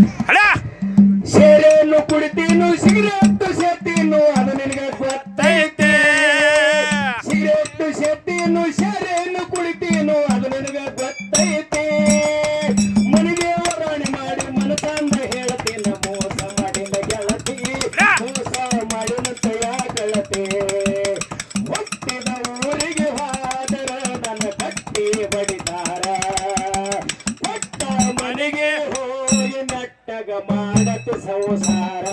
Hello. ನೆಟ್ಟಗ ಮಾಡಕ್ಕೆ ಸಂಸಾರ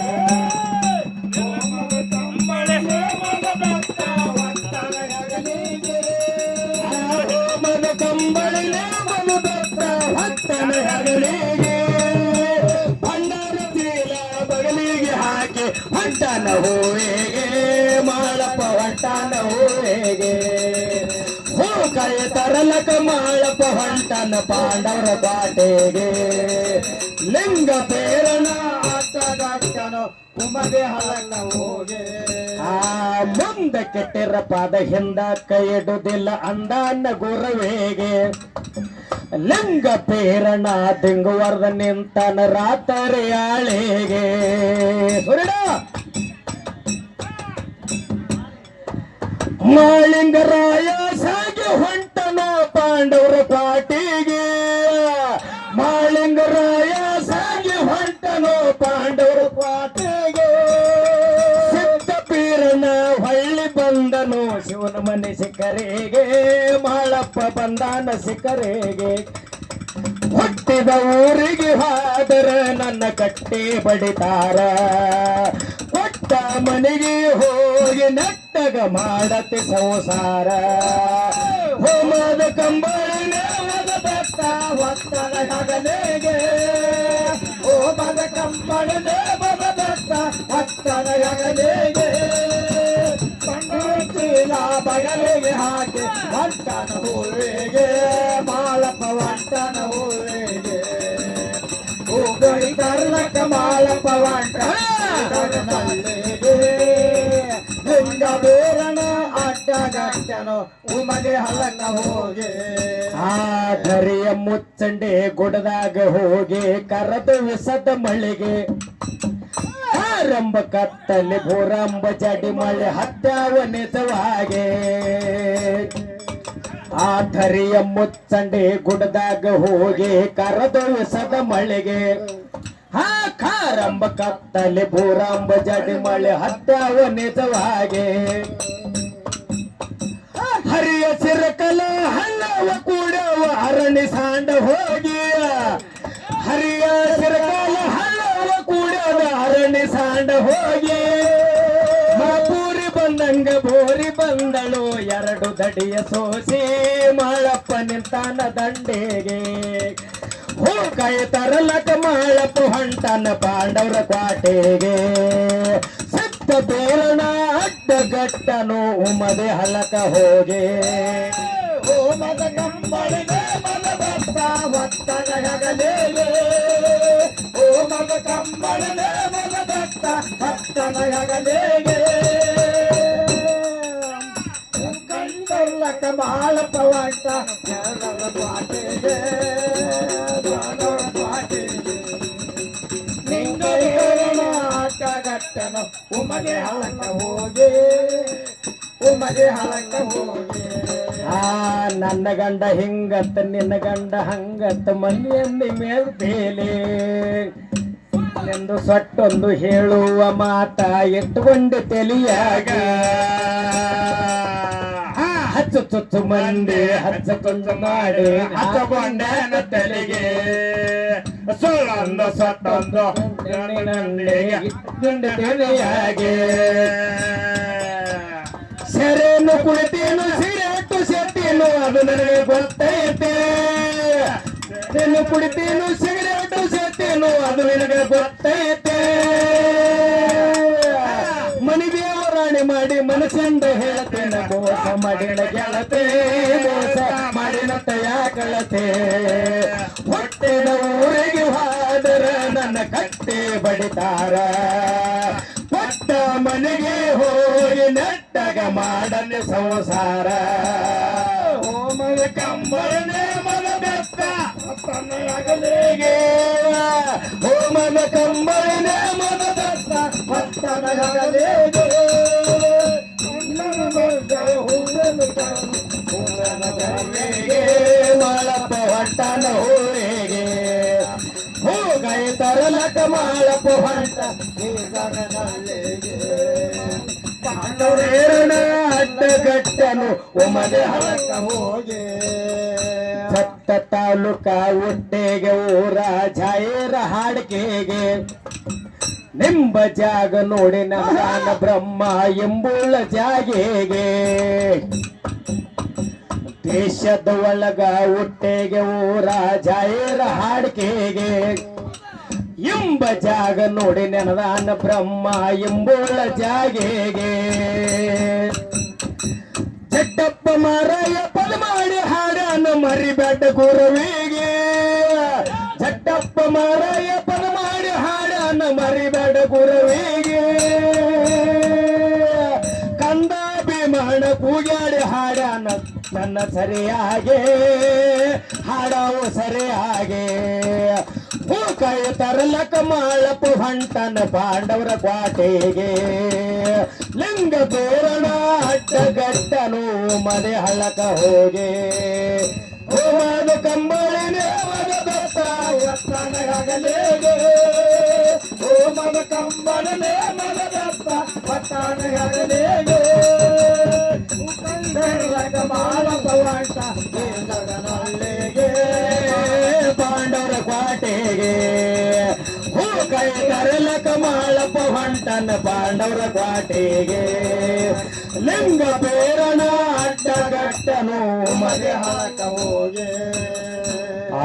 ಮನ ಕಂಬಳಿಲೆ ಮನ ಬೆತ್ತ ಹೊತ್ತನ ಹೆಗಲಿಗೆ. ಭಂಡಾರ ಚೀಲ ಬಗಲಿಗೆ ಹಾಕಿ ಹೊಂಟನ ಹೂವಿಗೆ. ಮಾಳಪ್ಪ ಹೊಂಟನ ಹೂವಿಗೆ. ಹೂ ಕೈ ತರಲಕ ಮಾಳಪ್ಪ ಹೊಂಟನ ಪಾಂಡವರ ಬಾಟೆಗೆ. ಲಿಂಗ ಪೇರಣ ಆಟಗಾಡ್ತಾನೋ ಕುಮದೆ ಆ ಮುಂದೆ ಕೆಟ್ಟಿರ ಪಾದ ಹಿಂದ ಕೈ ಇಡುವುದಿಲ್ಲ ಅಂದಾನ ಗುರುವೇಗೆ. ಲಿಂಗ ಪೇರಣ ದಿಂಗುವರ್ದ ನಿಂತನ ರಾತ್ರಿ ಆಳೆಗೆ. ಸುರಿಡ ಮಾಳಿಂಗರಾಯ! ಶಿವನ ಮನೆ ಸಿಕ್ಕರೆಗೆ ಮಾಳಪ್ಪ ಬಂದಾನ ಸಿಕ್ಕರೆಗೆ ಹುಟ್ಟಿದ ಊರಿಗೆ ಹಾದರ ನನ್ನ ಕಟ್ಟಿ ಬಡಿತಾರ. ಕೊಟ್ಟ ಮನೆಗೆ ಹೋಗಿ ನಟ್ಟಗ ಮಾಡತ್ತೆ ಸಂಸಾರ. ಹೋಮದ ಒತ್ತಡ ಹಗಲಿಗೆ. ಹೋಮದ ಕಂಬಳ ಬೆಟ್ಟ ಒತ್ತಡ ಪವಂಟನ ಹೋಲ್ವೆಗೆ ಬಾಳ ಪವಂಟನ ಉಮಗೆ ಹೋಗಿ ಆ ಮುಚ್ಚಂಡೆ ಗುಡದಾಗ ಹೋಗಿ ಕರದ ವಿಸದ ಮಳೆಗೆ. ಆರಂಭ ಕತ್ತಲೆ ಭೂರಂಬ ಚಡಿ ಮಳೆ ಹತ್ತಾವ ನಿಜವಾಗೆ. ಆ ಧರಿಯ ಮುಚ್ಚಂಡೆ ಗುಡದಾಗ ಹೋಗಿ ಕರದೊಳಿಸದ ಮಳೆಗೆ. ಹಾ ಕಾರಂಬ ಕತ್ತಲೆ ಭೂರಂಬ ಜಡಿ ಮಳೆ ಹತ್ಯಾವ ನಿಜವಾಗೆ. ಹರಿಯ ಸಿರಕಲ ಹಲ್ಲವ ಕೂಡವ ಅರಣಿ ಸಾಂಡ ಹೋಗಿ ದಡಿಯ ಸೋಸಿ, ಮಾಳಪ್ಪ ನಿಂತಾನ ದಂಡೆಗೆ. ಹೂ ಕೈ ತರಲಕ ಮಾಳಪ್ಪ ಹೊಂಟನ ಪಾಂಡವರ ಕ್ವಾಟೆಗೆ. ಸತ್ತ ಬೇರಣ ಅಡ್ಡಗಟ್ಟನು ಉಮದೆ ಹಲಕ ಹೋಗೆ. ಓಮದ ಕಂಬಳಿಗೆ ಮನ ಬತ್ತ ಒತ್ತಡ ಹಗಲಿಗೆ ಓಮದ ಕಂಬಳಿಗೆ ಮನ ಬತ್ತ ಪವಾಟ ಉಮಗೆ ಆ, ನನ್ನ ಗಂಡ ಹಿಂಗತ್ತ ನಿನ್ನ ಗಂಡ ಹಂಗತ್ತ ಮನೆಯಲ್ಲಿ ಮೇಲ್ಬೇಲೆ ಎಂದು ಸೊಟ್ಟೊಂದು ಹೇಳುವ ಮಾತ ಎತ್ತುಕೊಂಡು ತಲಿಯಾಗ. ಹಚ್ಚು ಚುಚ್ಚು ಮಂದಿ ಹಚ್ಚಕೊಂಡು ಮಾಡಿ ಹಚ್ಚಕೊಂಡನ ತಲೆಗೆ ಸುಳ್ಳೊಂದು ಸತ್ತೊಂದು ತಲಿಯಾಗೆ ಸೆರೆನು ಕುಳಿತೇನು ಸಿಗರೇಟು ಸೇತೇನು ಅದು ನನಗೆ ಗೊತ್ತೈತೆ ಕುಡಿತೇನು ಕುಳಿತೇನು ಸಿಗರೇಟು ಸೇತೇನು ಅದು ನಿನಗೆ ಗೊತ್ತೈತೆ ಮಾಡಿನ ಗೆಳತೆ ಮೋಸ ಮಾಡಿನ ತಯ ಗೆಳತೆ ಹೊಟ್ಟೆ ಊರಿಗೆ ಹಾದರ ನನ್ನ ಕಟ್ಟೆ ಬಡಿತಾರ. ಪಟ್ಟ ಮನೆಗೆ ಹೋಗಿ ನೆಟ್ಟಗ ಮಾಡನೆ ಸಂಸಾರ. ಓಮನ ಕಂಬರನೆ ಮನ ಬೆತ್ತ ತನ್ನಯಾಗಲೇಗೆ ಓಮನ ಕಂಬರನೆ ಕಂಬಳಿನೇ ಮನದತ್ತ ಪಟ್ಟಣಗಲೇಗೆ ತರಲಕ ಮಾಳಪ್ಪ ಹೊಂಟ ಪಾಂಡವರೇರಣ ಅಡ್ಡಗಟ್ಟನು ಒಮದೆ ಹಲಕ ಹೋಗೆ. ಸತ್ತ ತಾಲೂಕ ಒಟ್ಟೆಗೆ ಊರ ಜಾಯರ ಹಾಡಿಕೆಗೆ. ನಿಂಬ ಜಾಗ ನೋಡಿ ನಾನ ಬ್ರಹ್ಮ ಎಂಬುಳ ಜಾಗೆಗೆ. ದೇಶದ ಒಳಗ ಒಟ್ಟೆಗೆ ಊರ ಜಾಯರ ಹಾಡಿಕೆಗೆ. ಎಂಬ ಜಾಗ ನೋಡಿ ನೆನದಾನ ಬ್ರಹ್ಮ ಎಂಬುಳ ಜಾಗೆಗೆ ಚಟ್ಟಪ್ಪ ಮಾರಾಯ ಪದ ಮಾಡಿ ಹಾಡಾನ ಮರಿಬೇಡ ಗುರುವಿಗೆ. ಚಟ್ಟಪ್ಪ ಮಾರಾಯ ಪದ ಮಾಡಿ ಹಾಡಾನ ಮರಿಬೇಡ ಗುರುವಿಗೆ. ಕಂದಾಭಿಮಾನ ಕೂಗಾಡಿ ಹಾಡನ ನನ್ನ ಸರಿಯಾಗೆ. ಹಾಡವು ಸರಿಯಾಗೆ. ಹೂ ಕೈ ತರಲಕ ಮಾಳಪ ಹೊಂಟನ ಪಾಂಡವರ ಕ್ವಾಟೆಗೆ. ಲಿಂಗ ತೋರಣ ಅಡ್ಡಗಟ್ಟನು ಮನೆ ಹಳ್ಳಕ ಹೋಗೆ. ಹೋಮದ ಕಂಬಳಿನೇ ಮದ ದತ್ತ ಹೋಮದ ಕಂಬಳನೇ ಮನದತ್ತ ಪಟ್ಟಣಗಲೇಗೆ ಕೈ ಕಮಾಳಪ್ಪ ಮಾಳಪ್ಪ ಹೊಂಟನ ಪಾಂಡವರ ಕ್ವಾಟೆಗೆ. ಲಿಂಗ ಪೇರಣ ಅಡ್ಡಗಟ್ಟನು ಮನೆ ಹೋಗೆ ಆ